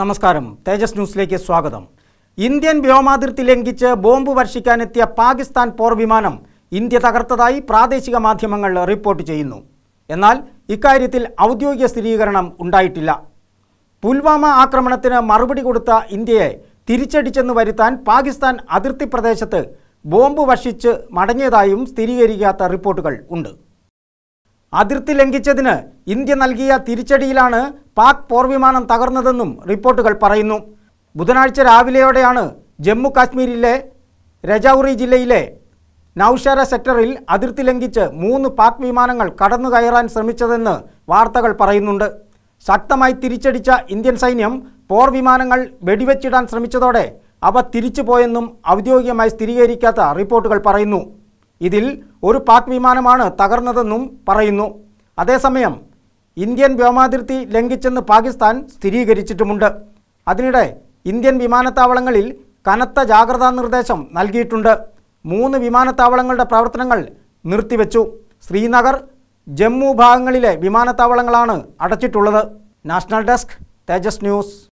നമസ്കാരം. തേജസ് ന്യൂസിലേക്ക് സ്വാഗതം. ഇന്ത്യൻ വ്യോമാതിർത്തി ലംഘിച്ച് ബോംബ് വർഷിക്കാനെത്തിയ പാകിസ്ഥാൻ പോർ വിമാനം ഇന്ത്യ തകർത്തതായി പ്രാദേശിക മാധ്യമങ്ങൾ റിപ്പോർട്ട് ചെയ്യുന്നു. എന്നാൽ ഇക്കാര്യത്തിൽ ഔദ്യോഗിക സ്ഥിരീകരണം ഉണ്ടായിട്ടില്ല. പുൽവാമ ആക്രമണത്തിന് മറുപടി കൊടുത്ത ഇന്ത്യയെ തിരിച്ചടിച്ചെന്ന് വരുത്താൻ പാകിസ്ഥാൻ അതിർത്തി പ്രദേശത്ത് ബോംബ് വർഷിച്ച് മടങ്ങിയതായും സ്ഥിരീകരിക്കാത്ത റിപ്പോർട്ടുകൾ ഉണ്ട്. അതിർത്തി ലംഘിച്ചതിന് ഇന്ത്യ നൽകിയ തിരിച്ചടിയിലാണ് പാക് പോർവിമാനം തകർന്നതെന്നും റിപ്പോർട്ടുകൾ പറയുന്നു. ബുധനാഴ്ച രാവിലെയോടെയാണ് ജമ്മു കാശ്മീരിലെ രജൌറി ജില്ലയിലെ നൌഷാര സെക്ടറിൽ അതിർത്തി ലംഘിച്ച് മൂന്ന് പാക് വിമാനങ്ങൾ കടന്നു കയറാൻ ശ്രമിച്ചതെന്ന് വാർത്തകൾ പറയുന്നുണ്ട്. ശക്തമായി തിരിച്ചടിച്ച ഇന്ത്യൻ സൈന്യം പോർ വിമാനങ്ങൾ വെടിവെച്ചിടാൻ ശ്രമിച്ചതോടെ അവ തിരിച്ചുപോയെന്നും ഔദ്യോഗികമായി സ്ഥിരീകരിക്കാത്ത റിപ്പോർട്ടുകൾ പറയുന്നു. ഇതിൽ ഒരു പാക് വിമാനമാണ് തകർന്നതെന്നും പറയുന്നു. അതേസമയം ഇന്ത്യൻ വ്യോമാതിർത്തി ലംഘിച്ചെന്ന് പാകിസ്ഥാൻ സ്ഥിരീകരിച്ചിട്ടുമുണ്ട്. അതിനിടെ ഇന്ത്യൻ വിമാനത്താവളങ്ങളിൽ കനത്ത ജാഗ്രതാ നിർദ്ദേശം നൽകിയിട്ടുണ്ട്. മൂന്ന് വിമാനത്താവളങ്ങളുടെ പ്രവർത്തനങ്ങൾ നിർത്തിവെച്ചു. ശ്രീനഗർ ജമ്മു ഭാഗങ്ങളിലെ വിമാനത്താവളങ്ങളാണ് അടച്ചിട്ടുള്ളത്. National desk Tejas news.